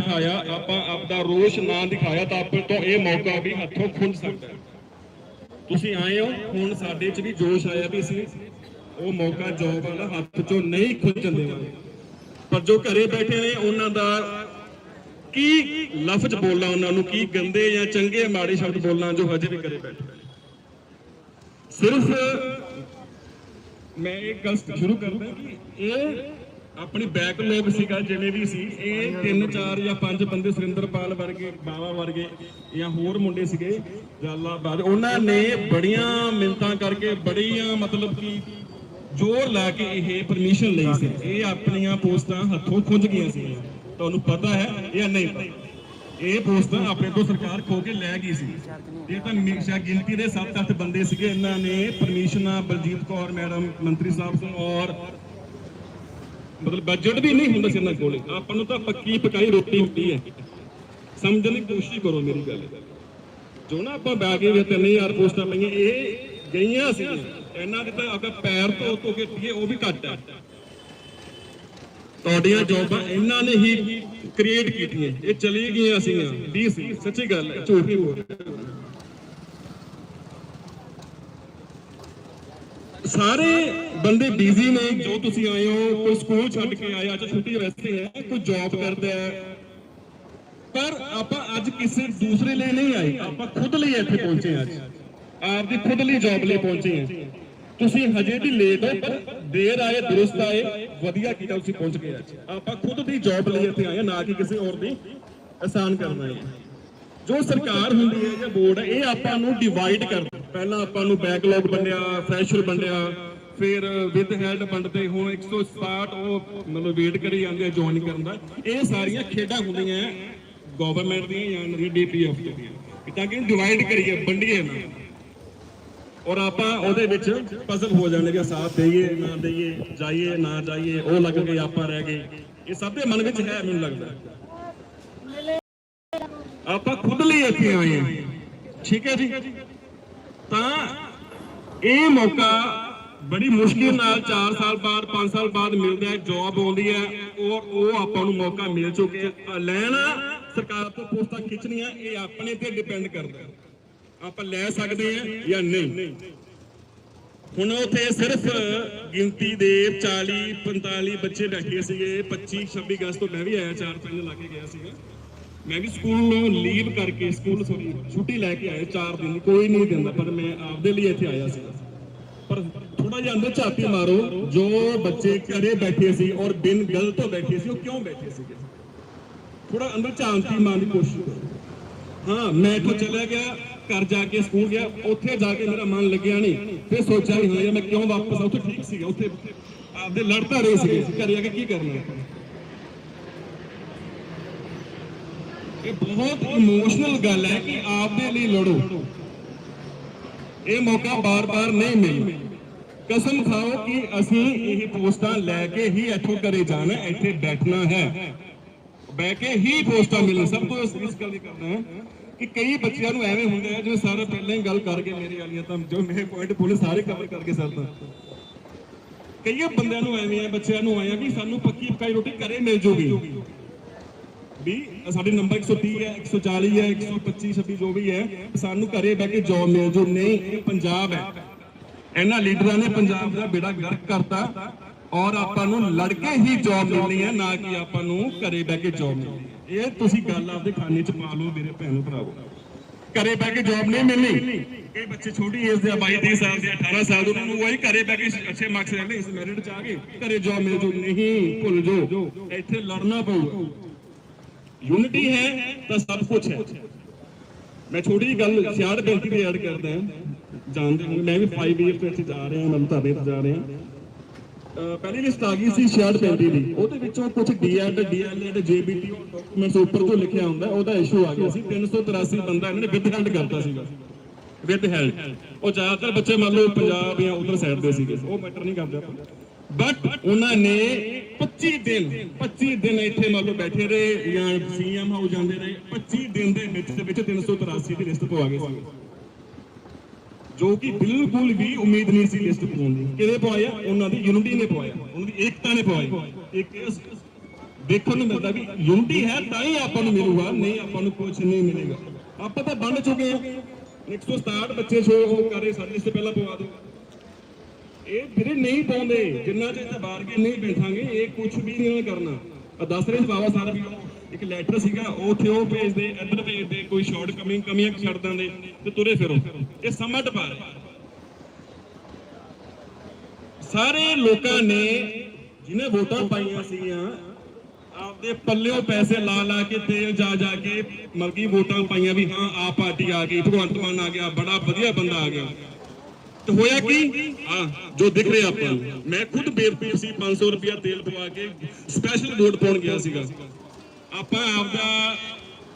ਦਿਖਾਇਆ, ਆਪਾਂ ਆਪਦਾ ਰੋਸ਼ ਨਾ ਦਿਖਾਇਆ ਤਾਂ ਆਪਣੇ ਤੋਂ ਇਹ ਮੌਕਾ ਵੀ ਹੱਥੋਂ ਖੁੰਝ ਸਕਦਾ ਤੁਸੀਂ ਆਏ ਹੋ, ਹੁਣ ਸਾਡੇ 'ਚ ਵੀ ਜੋਸ਼ ਆਇਆ ਵੀ ਅਸੀਂ ਉਹ ਮੌਕਾ ਜੋਬ ਵਾਲਾ ਹੱਥ 'ਚੋਂ ਨਹੀਂ ਖੁੰਝਣ ਦੇਵਾਂਗੇ। ਪਰ ਜੋ ਘਰੇ ਬੈਠੇ ਨੇ, ਉਹਨਾਂ ਦਾ ਕੀ ਲਫ਼ਜ਼ ਬੋਲਾਂ ਉਹਨਾਂ ਨੂੰ, ਕੀ ਗੰਦੇ ਜਾਂ ਚੰਗੇ ਮਾੜੇ ਸ਼ਬਦ ਬੋਲਾਂ ਜੋ ਹਜੇ ਵੀ ਘਰੇ ਬੈਠੇ ਨੇ। ਸਿਰਫ ਮੈਂ ਇੱਕ ਗੱਲ ਸ਼ੁਰੂ ਕਰਦਾ ਕਿ ਇਹ ਆਪਣੀ ਬੈਕਲੌਗ ਸੀਗਾ, ਜਿਵੇਂ ਵੀ ਸੀ, ਇਹ ਤਿੰਨ, ਚਾਰ ਜਾਂ ਪੰਜ ਬੰਦੇ ਸੁਰਿੰਦਰਪਾਲ ਵਰਗੇ, ਬਾਵਾ ਵਰਗੇ ਜਾਂ ਹੋਰ ਮੁੰਡੇ ਸੀਗੇ, ਜਲਾਲਾਬਾਦ। ਉਹਨਾਂ ਨੇ ਬੜੀਆਂ ਮਿੰਤਾਂ ਕਰਕੇ, ਬੜੀਆਂ ਮਤਲਬ ਕਿ ਜ਼ੋਰ ਲਾ ਕੇ ਇਹ ਪਰਮਿਸ਼ਨ ਲਈ ਸੀ। ਇਹ ਆਪਣੀਆਂ ਪੋਸਟਾਂ ਹੱਥੋਂ ਖੁੰਝ ਗਈਆਂ ਸੀ ਤੁਹਾਨੂੰ ਪਤਾ ਹੈ ਜਾਂ ਨਹੀਂ ਇਹ ਪੋਸਟਾਂ ਆਪਣੇ ਤੋਂ ਸਰਕਾਰ ਖੋ ਕੇ ਲੈ ਗਈ ਸੀ। ਇਹ ਤਾਂ ਹਮੇਸ਼ਾ ਗਿਣਤੀ ਦੇ 7-8 ਬੰਦੇ ਸੀਗੇ। ਇਹਨਾਂ ਨੇ ਪਰਮਿਸ਼ਨਾਂ ਬਲਜੀਤ ਕੌਰ, ਮੈਡਮ ਮੰਤਰੀ ਸਾਹਿਬ ਤੋਂ ਔਰ ਮਤਲਬ ਬਜਟ ਵੀ ਨਹੀਂ ਹੁੰਦਾ ਸੀ ਇਹਨਾਂ ਕੋਲੇ। ਆਪਾਂ ਨੂੰ ਤਾਂ ਪੱਕੀ ਪਕਾਈ ਰੋਟੀ ਹੁੰਦੀ ਹੈ। ਸਮਝਣ ਦੀ ਕੋਸ਼ਿਸ਼ ਕਰੋ ਮੇਰੀ ਗੱਲ। ਜੋ ਨਾ ਆਪਾਂ ਬੈ ਕੇ ਵੀ 3000 ਪੋਸਟਾਂ ਪਈਆਂ, ਇਹ ਗਈਆਂ ਸੀ ਇਹਨਾਂ ਦੇ ਤਾਂ ਅਗਰ ਪੈਰ ਤੋਂ ਧੋ ਕੇ ਪੀਏ ਉਹ ਵੀ ਘੱਟ ਹੈ। ਤੁਹਾਡੀਆਂ ਜੌਬਾਂ ਇਹਨਾਂ ਨੇ ਹੀ ਕ੍ਰੀਏਟ ਕੀਤੀਆਂ। ਇਹ ਚਲੀ ਗਈਆਂ ਸੀਗੀਆਂ। ਡੀਸੀ ਸੱਚੀ ਗੱਲ ਹੈ, ਝੂਠ ਨਹੀਂ ਬੋਲ ਸਾਰੇ ਬੰਦੇ ਬਿਜ਼ੀ ਨੇ, ਜੋ ਤੁਸੀਂ ਆਏ ਹੋ, ਕੋਈ ਸਕੂਲ ਛੱਡ ਕੇ ਆਇਆ, ਅੱਜ ਛੁੱਟੀ ਵੈਸੇ ਹੈ, ਕੋਈ ਜੌਬ ਕਰਦਾ ਹੈ ਪਰ ਆਪਾਂ ਅੱਜ ਕਿਸੇ ਦੂਸਰੇ ਲਈ ਨਹੀਂ ਆਏ, ਆਪਾਂ ਖੁਦ ਲਈ ਇੱਥੇ ਪਹੁੰਚੇ ਅੱਜ। ਆਪਦੀ ਖੁਦ ਲਈ ਜੌਬ ਲਈ ਪਹੁੰਚੇ ਹਾਂ। ਤੁਸੀਂ ਹਜੇ ਵੀ ਲੇਟ ਹੋ, ਪਰ ਦੇਰ ਆਏ, ਦਰੁਸਤ ਆਏ, ਵਧੀਆ ਕੀਤਾ ਤੁਸੀਂ ਪਹੁੰਚ ਗਏ ਅੱਜ। ਆਪਾਂ ਖੁਦ ਦੀ ਜੌਬ ਲਈ ਇੱਥੇ ਆਏ ਨਾ ਕਿ ਕਿਸੇ ਹੋਰ ਦੀ ਆਸਾਨ ਕਰਨਾ ਹੈ। ਜੋ ਸਰਕਾਰ ਹੁੰਦੀ ਹੈ ਜਾਂ ਬੋਰਡ ਹੈ, ਇਹ ਆਪਾਂ ਨੂੰ ਡਿਵਾਈਡ ਕਰਦਾ ਪਹਿਲਾਂ ਆਪਾਂ ਨੂੰ ਬੈਕਲੌਗ ਵੰਡਿਆ ਫਰੈਸ਼ਰ ਵੰਡਿਆ ਫਿਰ ਵਿਦ ਹੈਲਡ ਵੰਡਦੇ ਹੁਣ 167 ਉਹ ਮਤਲਬ ਵੇਟ ਕਰੀ ਜਾਂਦੇ ਆ ਜੁਆਇਨ ਕਰਨ ਦਾ। ਇਹ ਸਾਰੀਆਂ ਖੇਡਾਂ ਹੁੰਦੀਆਂ ਗਵਰਨਮੈਂਟ ਦੀਆਂ ਜਾਂ ਡੀਪੀਐਫ ਦੀਆਂ। ਤਾਂ ਕਿ ਡਿਵਾਈਡ ਕਰੀਏ, ਵੰਡੀਏ ਨਾ। ਔਰ ਆਪਾਂ ਉਹਦੇ ਵਿੱਚ ਪਜ਼ਲ ਹੋ ਜਾਣੇ ਸਾਥ ਦੇਈਏ, ਨਾ ਦੇਈਏ, ਜਾਈਏ, ਨਾ ਜਾਈਏ, ਉਹ ਲੱਗ ਗਏ ਆਪਾਂ ਰਹਿ ਗਏ। ਇਹ ਸਭ ਦੇ ਮਨ ਵਿੱਚ ਹੈ ਮੈਨੂੰ ਲੱਗਦਾ। ਆਪਾਂ ਖੁਦ ਲਈ ਇੱਥੇ ਆਏ ਹਾਂ। ਠੀਕ ਹੈ ਜੀ? ਤਾਂ ਇਹ ਮੌਕਾ ਬੜੀ ਮੁਸ਼ਕਿਲ ਨਾਲ 4 ਸਾਲ ਬਾਅਦ 5 ਸਾਲ ਬਾਅਦ ਮਿਲਦਾ ਹੈ ਜੌਬ ਆਉਂਦੀ ਹੈ, ਔਰ ਉਹ ਆਪਾਂ ਨੂੰ ਮੌਕਾ ਮਿਲ ਚੁੱਕਿਆ ਲੈਣਾ ਸਰਕਾਰ ਤੋਂ ਪੋਸਟਾਂ ਖਿੱਚਣੀਆਂ, ਇਹ ਆਪਣੇ ਤੇ ਡਿਪੈਂਡ ਕਰਦਾ ਆਪਾਂ ਲੈ ਸਕਦੇ ਹਾਂ ਜਾਂ ਨਹੀਂ। ਹੁਣ ਉੱਥੇ ਸਿਰਫ ਗਿਣਤੀ ਦੇ 40 45 ਬੱਚੇ ਬੈਠੇ ਸੀਗੇ 25 26 ਅਗਸਤ ਤੋਂ ਮੈਂ ਵੀ ਆਇਆ, ਚਾਰ ਪੰਜ ਲਾ ਕੇ ਗਿਆ ਸੀਗਾ। ਮੈਂ ਵੀ ਸਕੂਲੋਂ ਲੀਵ ਕਰਕੇ ਸਕੂਲ ਸੌਰੀ ਛੁੱਟੀ ਲੈ ਕੇ ਆਇਆ 4 ਦਿਨ, ਕੋਈ ਨਹੀਂ ਦਿੰਦਾ, ਪਰ ਮੈਂ ਆਪਦੇ ਲਈ ਇੱਥੇ ਆਇਆ ਸੀ। ਪਰ ਥੋੜਾ ਜਿਹਾ ਅੰਦਰ ਝਾਤੀ ਮਾਰੋ, ਜੋ ਬੱਚੇ ਘਰੇ ਬੈਠੇ ਸੀ ਔਰ ਬਿਨ ਗੱਲ ਤੋਂ ਬੈਠੇ ਸੀ, ਉਹ ਕਿਉਂ ਬੈਠੇ ਸੀਗੇ? ਥੋੜਾ ਅੰਦਰ ਝਾਂਤੀ ਮਾਰਨ ਦੀ ਕੋਸ਼ਿਸ਼ ਕਰੋ। ਹਾਂ, ਮੈਂ ਇੱਥੋਂ ਚਲਾ ਗਿਆ, ਘਰ ਜਾ ਕੇ ਸਕੂਲ ਗਿਆ, ਉੱਥੇ ਜਾ ਕੇ ਮੇਰਾ ਮਨ ਲੱਗਿਆ ਨਹੀਂ। ਫਿਰ ਸੋਚਿਆ ਹਾਂ ਯਾਰ, ਮੈਂ ਕਿਉਂ ਵਾਪਸ ਆ ਉੱਥੇ ਠੀਕ ਸੀਗਾ, ਉੱਥੇ ਆਪਦੇ ਲੜਦਾ ਰਹੇ ਸੀਗੇ। ਘਰੇ ਆ ਕੇ ਕੀ ਕਰਨਾ ਇਹ ਬਹੁਤ ਇਮੋਸ਼ਨਲ ਗੱਲ ਹੈ ਕਿ ਆਪਦੇ ਲਈ ਲੜੋ। ਇਹ ਮੌਕਾ ਬਾਰ-ਬਾਰ ਨਹੀਂ ਮਿਲਦਾ ਕਸਮ ਖਾਓ ਕਿ ਅਸੀਂ ਇਹ ਪੋਸਟਾਂ ਲੈ ਕੇ ਹੀ ਇੱਥੋਂ ਘਰੇ ਜਾਣਾ, ਇੱਥੇ ਬੈਠਣਾ ਹੈ। ਬਹਿ ਕੇ ਹੀ ਪੋਸਟਾਂ ਮਿਲਣ। ਸਭ ਤੋਂ ਇਸ ਗੱਲ ਦੀ ਕਰਨਾ ਹੈ ਕਿ ਕਈ ਬੱਚਿਆਂ ਨੂੰ ਐਵੇਂ ਹੁੰਦਾ ਹੈ ਜਿਵੇਂ ਸਾਰਾ ਪਹਿਲਾਂ ਹੀ ਗੱਲ ਕਰਕੇ ਮੇਰੇ ਵਾਲੀਆਂ ਤਾਂ ਜੋ ਮੇਰੇ ਪੁਆਇੰਟ ਬੋਲੇ ਸਾਰੇ ਕਵਰ ਕਰਕੇ ਸਰ ਤਾਂ। ਕਈ ਬੰਦਿਆਂ ਨੂੰ ਐਵੇਂ ਹੈ ਬੱਚਿਆਂ ਨੂੰ ਆਇਆ ਕਿ ਸਾਨੂੰ ਪੱਕੀ ਪਕਾਈ ਰੋਟੀ ਘਰੇ ਮਿਲ ਜੂਗੀ। ਵੀ ਸਾਡੇ ਨੰਬਰ 130 ਹੈ 140 ਹੈ 125 26 ਜੋ ਵੀ ਹੈ, ਸਾਨੂੰ ਘਰੇ ਬਹਿ ਕੇ ਜੌਬ ਮਿਲ ਜੂ। ਨਹੀਂ, ਇਹ ਪੰਜਾਬ ਹੈ। ਇਹਨਾਂ ਲੀਡਰਾਂ ਨੇ ਪੰਜਾਬ ਦਾ ਬੇੜਾ ਗਰਕ ਕਰਤਾ ਔਰ ਆਪਾਂ ਨੂੰ ਲੜ ਕੇ ਹੀ ਜੌਬ ਮਿਲਣੀ ਹੈ, ਨਾ ਕਿ ਆਪਾਂ ਨੂੰ ਘਰੇ ਬਹਿ ਕੇ ਜੌਬ ਮਿਲਣੀ ਇਹ ਤੁਸੀਂ ਗੱਲ ਆਪਦੇ ਖਾਨੇ 'ਚ ਪਾ ਲਓ, ਮੇਰੇ ਭੈਣੋ ਭਰਾਵੋ। ਘਰੇ ਬਹਿ ਕੇ ਜੌਬ ਨਹੀਂ ਮਿਲਣੀ। ਇਹ ਬੱਚੇ ਛੋਟੀ ਏਜ ਦੇ 22 23 ਸਾਲ ਦੇ 18 ਸਾਲ ਦੇ, ਉਹਨਾਂ ਨੂੰ ਉਹੀ ਘਰੇ ਬਹਿ ਕੇ ਅੱਛੇ ਮਾਰਕਸ ਲੈ ਇਸ ਮੈਰਿਟ 'ਚ ਆ ਗਏ। ਘਰੇ ਜੌਬ ਮਿਲ ਜੂ। ਨਹੀਂ, ਭੁੱਲ ਜੋ ਇੱਥੇ ਲੜਨਾ ਪਊਗਾ। ਯੂਨਿਟੀ ਹੈ ਤਾਂ ਸਭ ਕੁਝ ਹੈ। ਮੈਂ ਛੋਟੀ ਜਿਹੀ ਗੱਲ ਸਿਆੜ ਬੇਨਤੀ ਤੇ ਐਡ ਕਰਦਾ ਜਾਣਦੇ ਹੋ ਮੈਂ ਵੀ 5 ਇਅਰ ਤੋਂ ਇੱਥੇ ਜਾ ਰਿਹਾ, ਮੈਂ ਧਰਨੇ ਤੇ ਜਾ ਰਿਹਾ। ਪਹਿਲੀ ਲਿਸਟ ਆ ਗਈ ਸੀ 66 ਦੀ। ਉਹਦੇ ਵਿੱਚੋਂ ਕੁਝ ਡੀਐਡ ਡੀਐਲਐਡ ਜੇਬੀਟੀ ਡਾਕੂਮੈਂਟਸ ਉੱਪਰ ਤੋਂ ਲਿਖਿਆ ਹੁੰਦਾ। ਉਹਦਾ ਇਸ਼ੂ ਆ ਗਿਆ ਸੀ। 383 ਬੰਦਾ ਇਹਨਾਂ ਨੇ ਵਿਦ ਹੈਲਡ ਕਰਤਾ ਸੀਗਾ। ਵਿਦ ਹੈਲਡ ਉਹ ਜ਼ਿਆਦਾਤਰ ਬੱਚੇ ਮੰਨ ਲਓ ਪੰਜਾਬ ਜਾਂ ਉਧਰ ਸਾਈਡ ਦੇ ਸੀਗੇ। ਉਹ ਮੈਟਰ ਨਹੀਂ ਕਰਦੇ ਆਪਾਂ। ਬਟ ਉਹਨਾਂ ਨੇ 25 ਦਿਨ 25 ਦਿਨ ਇੱਥੇ ਮੰਨ ਬੈਠੇ ਰਹੇ ਜਾਂ ਸੀਐਮ ਹਾਊਸ ਜਾਂਦੇ ਰਹੇ। 25 ਦਿਨ ਦੇ ਵਿੱਚ ਵਿੱਚ 383 ਦੀ ਲਿਸਟ ਪਵਾ ਗਏ ਸੀ। ਜੋ ਕਿ ਬਿਲਕੁਲ ਵੀ ਉਮੀਦ ਨਹੀਂ ਸੀ ਲਿਸਟ ਪਾਉਣ ਦੀ। ਕਿਹਦੇ ਪਵਾਇਆ ਉਹਨਾਂ ਦੀ ਯੂਨਿਟੀ ਨੇ ਪਵਾਇਆ। ਉਹਨਾਂ ਦੀ ਏਕਤਾ ਨੇ ਪਵਾਈ। ਇੱਕ ਦੇਖਣ ਨੂੰ ਮਿਲਦਾ ਵੀ ਯੂਨਿਟੀ ਹੈ, ਤਾਂ ਹੀ ਆਪਾਂ ਨੂੰ ਮਿਲੂਗਾ, ਨਹੀਂ ਆਪਾਂ ਨੂੰ ਕੁਝ ਨਹੀਂ ਮਿਲੇਗਾ। ਆਪਾਂ ਤਾਂ ਬੰਦ ਚੁੱਕੇ ਹਾਂ। 167 ਬੱਚੇ ਸ਼ੋ ਕਰ ਰਹੇ, ਸਾਡੇ ਇਸ ਤੋਂ ਪਹਿਲਾਂ ਪਵਾ ਦਿਓ। ਇਹ ਵੀਰੇ ਨਹੀਂ ਪਾਉਂਦੇ। ਜਿੰਨਾ ਚਿਰ ਬਾਹਰ ਕੇ ਨਹੀਂ ਬੈਠਾਂਗੇ, ਇਹ ਕੁਝ ਵੀ ਨਹੀਂ ਕਰਨਾ। ਆ ਦੱਸ ਰਹੇ ਬਾਬਾ ਸਾਹਿਬ ਵੀ ਇੱਕ ਲੈਟਰ ਸੀਗਾ, ਉਹ ਉੱਥੇ ਉਹ ਭੇਜਦੇ, ਇੱਧਰ ਭੇਜਦੇ, ਕੋਈ ਸ਼ਾਰਟ ਕਮਿੰਗ ਕਮੀਆਂ ਛੱਡ ਦਿੰਦੇ ਤੇ ਤੁਰੇ ਫਿਰੋ। ਇਹ ਸਮਾਂ ਟਪਾ ਰਿਹਾ। ਸਾਰੇ ਲੋਕਾਂ ਨੇ ਜਿਹਨੇ ਵੋਟਾਂ ਪਾਈਆਂ ਸੀਗੀਆਂ, ਆਪਦੇ ਪੱਲਿਓਂ ਪੈਸੇ ਲਾ ਲਾ ਕੇ, ਤੇਲ ਜਾ ਜਾ ਕੇ, ਮਲਕੀ ਵੋਟਾਂ ਪਾਈਆਂ ਵੀ ਹਾਂ ਆ ਪਾਰਟੀ ਆ ਗਈ, ਭਗਵੰਤ ਮਾਨ ਆ ਗਿਆ, ਬੜਾ ਵਧੀਆ ਬੰਦਾ ਆ ਗਿਆ। ਤੇ ਹੋਇਆ ਕੀ? ਆ ਜੋ ਦਿਖ ਰਿਹਾ ਆਪਾਂ ਨੂੰ। ਮੈਂ ਖੁਦ ਬੇਵਕੂਫ ਸੀ 500 ਰੁਪਿਆ ਤੇਲ ਪਵਾ ਕੇ ਸਪੈਸ਼ਲ ਵੋਟ ਪਾਉਣ ਗਿਆ ਸੀਗਾ। ਆਪਾਂ ਆਪਦਾ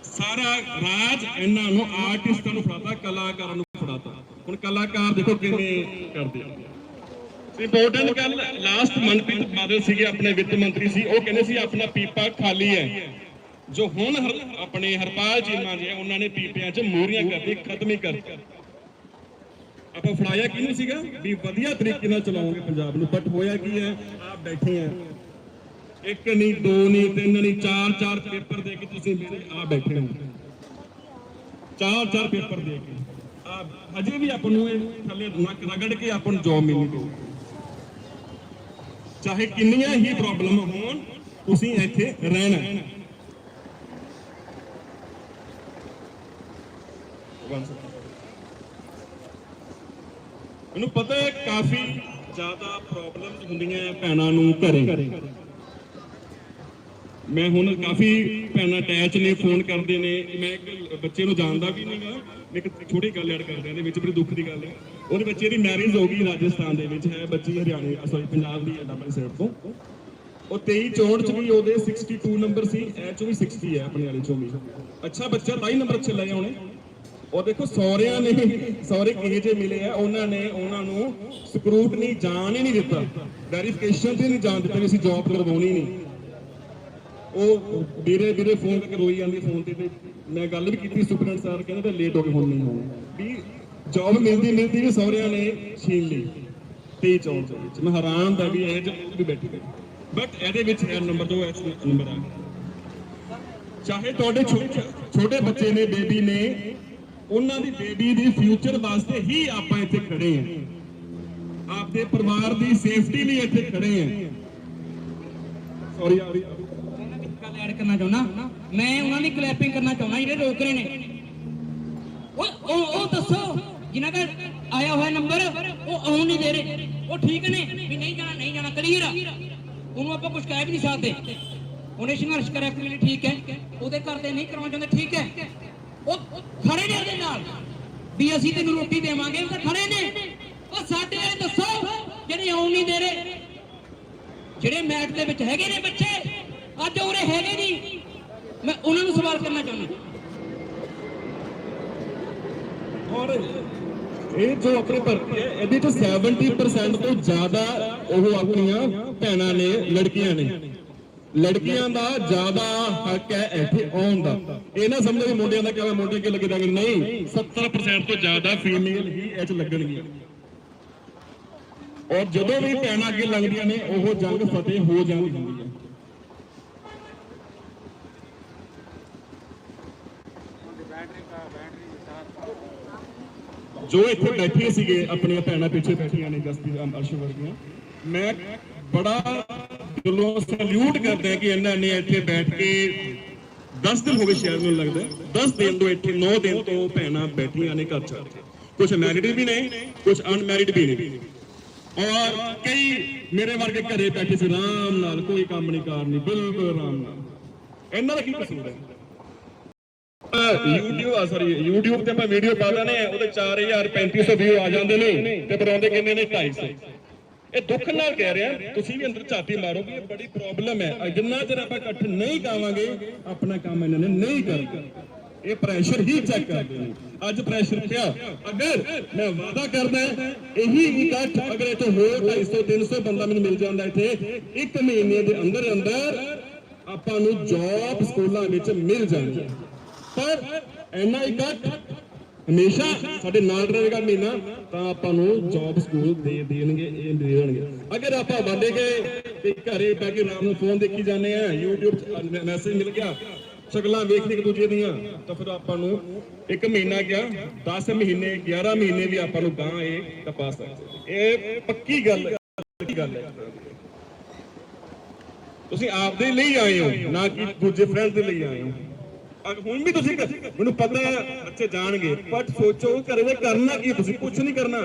ਸਾਰਾ ਰਾਜ ਇਹਨਾਂ ਨੂੰ ਆਰਟਿਸਟਾਂ ਨੂੰ ਫੜਾਤਾ, ਕਲਾਕਾਰਾਂ ਨੂੰ ਫੜਾਤਾ। ਹੁਣ ਕਲਾਕਾਰ ਦੇਖੋ ਕਿਵੇਂ ਕਰਦੇ ਆ। ਇੰਪੋਰਟੈਂਟ ਗੱਲ ਲਾਸਟ ਮਨਪ੍ਰੀਤ ਬਾਦਲ ਸੀਗੇ, ਆਪਣੇ ਵਿੱਤ ਮੰਤਰੀ ਸੀ। ਉਹ ਕਹਿੰਦੇ ਸੀ, ਆਪਣਾ ਪੀਪਾ ਖਾਲੀ ਹੈ। ਜੋ ਹੁਣ ਹਰ- ਆਪਣੇ ਹਰਪਾਲ ਚੀਮਾ ਜੀ ਉਹਨਾਂ ਨੇ ਪੀਪਿਆਂ 'ਚ ਮੋਰੀਆਂ ਕਰਤੀ ਖਤਮ ਹੀ ਕਰ ਆਪਾਂ ਫੜਾਇਆ ਕਿਹਨੂੰ ਸੀਗਾ? ਵੀ ਵਧੀਆ ਤਰੀਕੇ ਨਾਲ ਚਲਾਉਂਗੇ ਪੰਜਾਬ ਨੂੰ। ਬਟ ਹੋਇਆ ਕੀ ਹੈ? ਆਪ ਬੈਠੇ ਆ। ਇੱਕ ਨਹੀਂ, ਦੋ ਨਹੀਂ, ਤਿੰਨ ਨਹੀਂ, ਚਾਰ ਚਾਰ ਪੇਪਰ ਦੇ ਕੇ ਤੁਸੀਂ ਮੇਰੇ ਆ ਬੈਠੇ ਹੋ। ਚਾਰ ਚਾਰ ਪੇਪਰ ਦੇ ਕੇ। ਆ ਹਜੇ ਵੀ ਆਪਾਂ ਨੂੰ ਇਹ ਥੱਲੇ ਨੱਕ ਰਗੜ ਕੇ ਆਪਾਂ ਨੂੰ ਜੌਬ ਮਿਲਣੀ ਪਊ। ਚਾਹੇ ਕਿੰਨੀਆਂ ਹੀ ਪ੍ਰੋਬਲਮ ਹੋਣ, ਤੁਸੀਂ ਇੱਥੇ ਰਹਿਣਾ। ਹੈ। One. ਮੈਨੂੰ ਪਤਾ ਹੈ ਕਾਫੀ ਜ਼ਿਆਦਾ ਪ੍ਰੋਬਲਮਸ ਹੁੰਦੀਆਂ ਭੈਣਾਂ ਨੂੰ ਘਰੇ। ਮੈਂ ਹੁਣ ਕਾਫੀ ਭੈਣਾਂ ਅਟੈਚ ਨੇ ਫੋਨ ਕਰਦੇ ਨੇ। ਮੈਂ ਇੱਕ ਬੱਚੇ ਨੂੰ ਜਾਣਦਾ ਵੀ ਨਹੀਂਗਾ ਮੈਂ ਇੱਕ ਛੋਟੀ ਗੱਲ ਐਡ ਕਰ ਦਿਆਂ ਇਹਦੇ ਵਿੱਚ, ਬੜੀ ਦੁੱਖ ਦੀ ਗੱਲ ਹੈ। ਉਹਦੇ ਬੱਚੇ ਦੀ ਮੈਰਿਜ ਹੋ ਗਈ ਰਾਜਸਥਾਨ ਦੇ ਵਿੱਚ, ਹੈ ਬੱਚੀ ਹਰਿਆਣੇ ਸੌਰੀ ਪੰਜਾਬ ਦੀ ਹੈ ਡਬਲ ਸਾਈਡ ਤੋਂ। ਉਹ 23 ਚੋਣ ਚ ਵੀ ਉਹਦੇ 62 ਨੰਬਰ ਸੀ ਐ ਚੋਂ ਵੀ 60 ਹੈ, ਆਪਣੇ ਵਾਲੇ ਚੋਂ ਵੀ ਅੱਛਾ ਬੱਚਾ ਤਾਂ ਹੀ ਨੰਬਰ ਅੱਛੇ ਲਏ ਉਹਨੇ। ਉਹ ਦੇਖੋ ਸੌਰਿਆਂ ਨੇ ਸੌਰੇ ਕਿਹੇ ਜੇ ਮਿਲੇ ਆ? ਉਹਨਾਂ ਨੇ ਉਹਨਾਂ ਨੂੰ ਸਕਰੂਟਨੀ ਜਾਣ ਹੀ ਨਹੀਂ ਦਿੱਤਾ। ਵੈਰੀਫਿਕੇਸ਼ਨ ਤੇ ਨਹੀਂ ਜਾਣ ਦਿੱਤਾ ਵੀ ਅਸੀਂ ਜੌਬ ਕਰਵਾਉਣੀ ਨਹੀਂ। ਉਹ ਵੀਰੇ ਵੀਰੇ ਫੋਨ ਕਰਕੇ ਰੋਈ ਜਾਂਦੀ ਫੋਨ ਤੇ ਤੇ ਮੈਂ ਗੱਲ ਵੀ ਕੀਤੀ ਸੁਪਰਡੈਂਟ ਸਰ ਕਹਿੰਦੇ ਤਾਂ ਲੇਟ ਹੋ ਕੇ ਹੁਣ ਨਹੀਂ ਹੋਣਾ। ਵੀ ਜੌਬ ਮਿਲਦੀ ਮਿਲਦੀ ਵੀ ਸਹੁਰਿਆਂ ਨੇ ਛੀਨ ਲਈ। 23 ਚੌਂ ਦੇ ਵਿੱਚ। ਮੈਂ ਹੈਰਾਨ ਦਾ ਵੀ ਇਹ ਵੀ ਬੈਠੀ ਬਟ ਇਹਦੇ ਵਿੱਚ ਹੈ ਨੰਬਰ 2 ਐਕਸ ਨੰਬਰ ਆ ਚਾਹੇ ਤੁਹਾਡੇ ਛੋਟੇ ਬੱਚੇ ਨੇ, ਬੇਬੀ ਨੇ ਉਹਨਾਂ ਦੀ ਬੇਬੀ ਦੀ ਫਿਊਚਰ ਵਾਸਤੇ ਹੀ ਆਪਾਂ ਇੱਥੇ ਖੜੇ ਹਾਂ। ਆਪਦੇ ਪਰਿਵਾਰ ਦੀ ਸੇਫਟੀ ਲਈ ਇੱਥੇ ਖੜੇ ਹਾਂ। ਸੌਰੀ ਆ ਉਹਨਾਂ ਦੀ ਗੱਲ ਐਡ ਕਰਨਾ ਚਾਹੁੰਦਾ। ਮੈਂ ਉਹਨਾਂ ਦੀ ਕਲੈਪਿੰਗ ਕਰਨਾ ਚਾਹੁੰਦਾ, ਜਿਹੜੇ ਰੋਕ ਰਹੇ ਨੇ। ਉਹ ਉਹ ਦੱਸੋ, ਜਿਨ੍ਹਾਂ ਦਾ ਆਇਆ ਹੋਇਆ ਨੰਬਰ ਉਹ ਆਉਣ ਨਹੀਂ ਦੇ ਰਹੇ। ਉਹ ਠੀਕ ਨੇ ਵੀ ਨਹੀਂ ਜਾਣਾ ਨਹੀਂ ਜਾਣਾ ਕਲੀਅਰ ਆ। ਉਹਨੂੰ ਆਪਾਂ ਕੁਝ ਕਹਿ ਵੀ ਨਹੀਂ ਸਕਦੇ। ਉਹਨੇ ਸੰਘਰਸ਼ ਕਰਿਆ, ਆਪਣੇ ਠੀਕ ਹੈ। ਉਹਦੇ ਘਰ ਦੇ ਨਹੀਂ ਕਰਵਾਉਣਾ ਚਾਹੁੰਦੇ, ਠੀਕ ਹੈ। ਉਹ ਖੜੇ ਨੇ ਉਹਦੇ ਨਾਲ। ਵੀ ਅਸੀਂ ਤੈਨੂੰ ਰੋਟੀ ਦੇਵਾਂਗੇ, ਉਹ ਤਾਂ ਖੜੇ ਨੇ। ਉਹ ਸਾਡੇ ਵਾਲੇ ਦੱਸੋ, ਜਿਹੜੇ ਆਉਣ ਨਹੀਂ ਦੇ ਰਹੇ। ਜਿਹੜੇ ਮੈਟ ਦੇ ਵਿੱਚ ਹੈਗੇ ਨੇ ਬੱਚੇ, ਅੱਜ ਉਰੇ ਹੈਗੇ ਨਹੀਂ ਮੈਂ ਉਹਨਾਂ ਨੂੰ ਸਵਾਲ ਕਰਨਾ ਚਾਹੁੰਦਾ। ਔਰ ਇਹ ਜੋ ਆਪਣੇ ਭਰਤੀ ਇਹਦੇ ਚ 70% ਤੋਂ ਜ਼ਿਆਦਾ ਉਹ ਆਪਣੀਆਂ ਭੈਣਾਂ ਨੇ, ਲੜਕੀਆਂ ਨੇ। ਲੜਕੀਆਂ ਦਾ ਜ਼ਿਆਦਾ ਹੱਕ ਹੈ ਇੱਥੇ ਆਉਣ ਦਾ। ਇਹ ਨਾ ਸਮਝੋ ਵੀ ਮੁੰਡਿਆਂ ਦਾ ਕਿਵੇਂ ਮੁੰਡੇ ਕਿ ਲੱਗੇ ਦਾਂਗੇ ਨਹੀਂ 70% ਤੋਂ ਜ਼ਿਆਦਾ ਫੀਮੇਲ ਹੀ ਇਹ ਚ ਲੱਗਣਗੀਆਂ। ਔਰ ਜਦੋਂ ਵੀ ਭੈਣਾਂ ਅੱਗੇ ਲੱਗਦੀਆਂ ਨੇ, ਉਹ ਜੰਗ ਫਤਿਹ ਹੋ ਜਾਂਦੀ ਹੁੰਦੀ ਹੈ। ਜੋ ਇੱਥੇ ਬੈਠੇ ਸੀਗੇ, ਆਪਣੀਆਂ ਭੈਣਾਂ ਪਿੱਛੇ ਬੈਠੀਆਂ ਨੇ ਜਸਪੀਤ ਅਰਸ਼ ਵਰਗੀਆਂ, ਮੈਂ ਬੜਾ ਦਿਲੋਂ ਸਲੂਟ ਕਰਦਾ ਕਿ ਇਹਨਾਂ ਨੇ ਇੱਥੇ ਬੈਠ ਕੇ 10 ਦਿਨ ਹੋ ਗਏ ਸ਼ਾਇਦ ਮੈਨੂੰ ਲੱਗਦਾ 10 ਦਿਨ ਤੋਂ ਇੱਥੇ 9 ਦਿਨ ਤੋਂ ਭੈਣਾਂ ਬੈਠੀਆਂ ਨੇ ਘਰ ਛੱਡ ਕੇ। ਕੁਝ ਮੈਰਿਡ ਵੀ ਨੇ ਕੁਝ ਅਨਮੈਰਿਡ ਵੀ ਨੇ। ਔਰ ਕਈ ਮੇਰੇ ਵਰਗੇ ਘਰੇ ਬੈਠੇ ਸੀ, ਆਰਾਮ ਨਾਲ, ਕੋਈ ਕੰਮ ਨਹੀਂ ਕਰਨੀ ਬਿਲਕੁਲ ਆਰਾਮ ਨਾਲ। ਇਹਨਾਂ ਦਾ ਕੀ ਕਸੂਰ ਹੈ? YouTube ਆ ਸੌਰੀ YouTube ਤੇ ਆਪਾਂ ਵੀਡੀਓ ਪਾ ਦਿੰਦੇ ਆ ਉਹਦੇ 4000 3500 ਵਿਊ ਆ ਜਾਂਦੇ ਨੇ ਤੇ ਬਣਾਉਂਦੇ ਕਿੰਨੇ ਨੇ? 250 ਇਹ ਦੁੱਖ ਨਾਲ ਕਹਿ ਰਿਹਾ, ਤੁਸੀਂ ਵੀ ਅੰਦਰ ਝਾਤੀ ਮਾਰੋ ਇਹ ਬੜੀ ਪ੍ਰੋਬਲਮ ਹੈ। ਜਿੰਨਾ ਚਿਰ ਆਪਾਂ ਇਕੱਠ ਨਹੀਂ ਕਾਵਾਂਗੇ ਆਪਣਾ ਕੰਮ ਇਹਨਾਂ ਨੇ ਨਹੀਂ ਕਰਨਾ। ਇਹ ਪ੍ਰੈਸ਼ਰ ਹੀ ਚੈੱਕ ਕਰਦੇ ਨੇ ਅੱਜ ਪ੍ਰੈਸ਼ਰ ਪਿਆ। ਅਗਰ ਮੈਂ ਵਾਅਦਾ ਕਰਦਾ, ਇਹੀ ਇਕੱਠ ਅਗਰ ਇੱਥੇ ਹੋਰ 250 300 ਬੰਦਾ ਮੈਨੂੰ ਮਿਲ ਜਾਂਦਾ ਇੱਥੇ, ਇੱਕ ਮਹੀਨੇ ਦੇ ਅੰਦਰ ਅੰਦਰ ਆਪਾਂ ਨੂੰ ਜੌਬ ਸਕੂਲਾਂ ਵਿੱਚ ਮਿਲ ਜਾਣਗੇ ਪਰ ਇੰਨਾ ਇਕੱਠ ਹਮੇਸ਼ਾ ਸਾਡੇ ਨਾਲ ਰਹੇਗਾ ਮਹੀਨਾ, ਤਾਂ ਆਪਾਂ ਨੂੰ ਜੌਬ ਸਕੂਲ ਦੇ ਦੇਣਗੇ, ਇਹ ਦੇ ਦੇਣਗੇ। ਅਗਰ ਆਪਾਂ ਵਾਦੇ ਗਏ ਤੇ ਘਰੇ ਬੈ ਕੇ ਰਾਮ ਨੂੰ ਫੋਨ ਦੇਖੀ ਜਾਂਦੇ ਆ YouTube 'ਚ ਮੈਸੇਜ ਮਿਲ ਗਿਆ, ਸ਼ਕਲਾਂ ਵੇਖ ਇੱਕ ਦੂਜੇ ਦੀਆਂ, ਤਾਂ ਫਿਰ ਆਪਾਂ ਨੂੰ ਇੱਕ ਮਹੀਨਾ ਗਿਆ 10 ਮਹੀਨੇ 11 ਮਹੀਨੇ ਵੀ ਆਪਾਂ ਨੂੰ ਗਾਂ ਇਹ ਟਪਾ ਸਕਦੇ ਇਹ ਪੱਕੀ ਗੱਲ ਹੈ, ਪੱਕੀ ਗੱਲ ਹੈ। ਤੁਸੀਂ ਆਪਦੇ ਲਈ ਆਏ ਹੋ, ਨਾ ਕਿ ਦੂਜੇ ਫਰੈਂਡ ਦੇ ਲਈ ਆਏ ਹੋ। ਹੁਣ ਵੀ ਤੁਸੀਂ ਮੈਨੂੰ ਪਤਾ ਹੈ, ਬੱਚੇ ਜਾਣਗੇ ਪਰ ਸੋਚੋ ਘਰੇ ਦੇ ਕਰਨਾ ਕੀ ਤੁਸੀਂ ਕੁਝ ਨਹੀਂ ਕਰਨਾ।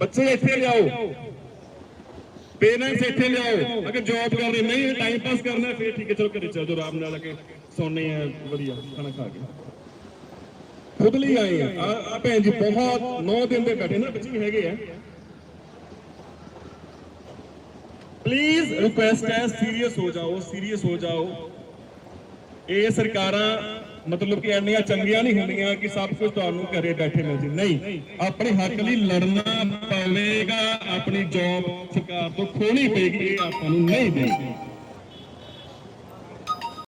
ਬੱਚੇ ਇੱਥੇ ਲਿਆਓ। ਪੇਰੈਂਟਸ ਇੱਥੇ ਲਿਆਓ। ਅਗਰ ਜੌਬ ਕਰ ਰਹੇ, ਨਹੀਂ ਟਾਈਮ ਪਾਸ ਕਰਨਾ ਫਿਰ ਠੀਕ ਹੈ, ਚਲੋ ਘਰੇ ਚੱਲ ਜਾਓ, ਆਰਾਮ ਨਾਲ ਕੇ ਸੌਣੇ ਆ ਵਧੀਆ, ਖਾਣਾ ਖਾ ਕੇ। ਖੁਦ ਲਈ ਆਏ ਆ। ਆ- ਭੈਣ ਜੀ, ਬਹੁਤ 9 ਦਿਨ ਦੇ ਬੈਠੇ ਨਾ, ਬੱਚੇ ਹੈਗੇ ਆ। ਪਲੀਜ਼ ਰਿਕੁਐਸਟ ਹੈ ਸੀਰੀਅਸ ਹੋ ਜਾਓ ਸੀਰੀਅਸ ਹੋ ਜਾਓ। ਇਹ ਸਰਕਾਰਾਂ ਮਤਲਬ ਕਿ ਇੰਨੀਆਂ ਚੰਗੀਆਂ ਨਹੀਂ ਹੁੰਦੀਆਂ ਕਿ ਸਭ ਕੁਝ ਤੁਹਾਨੂੰ ਘਰੇ ਬੈਠੇ ਮਿਲ ਜੇ ਨਹੀਂ, ਆਪਣੇ ਹੱਕ ਲਈ ਲੜਨਾ ਪਵੇਗਾ, ਆਪਣੀ ਜੌਬ ਸਰਕਾਰ ਤੋਂ ਖੋਣੀ ਪਏਗੀ ਇਹ ਆਪਾਂ ਨੂੰ ਨਹੀਂ ਦੇਣੀ।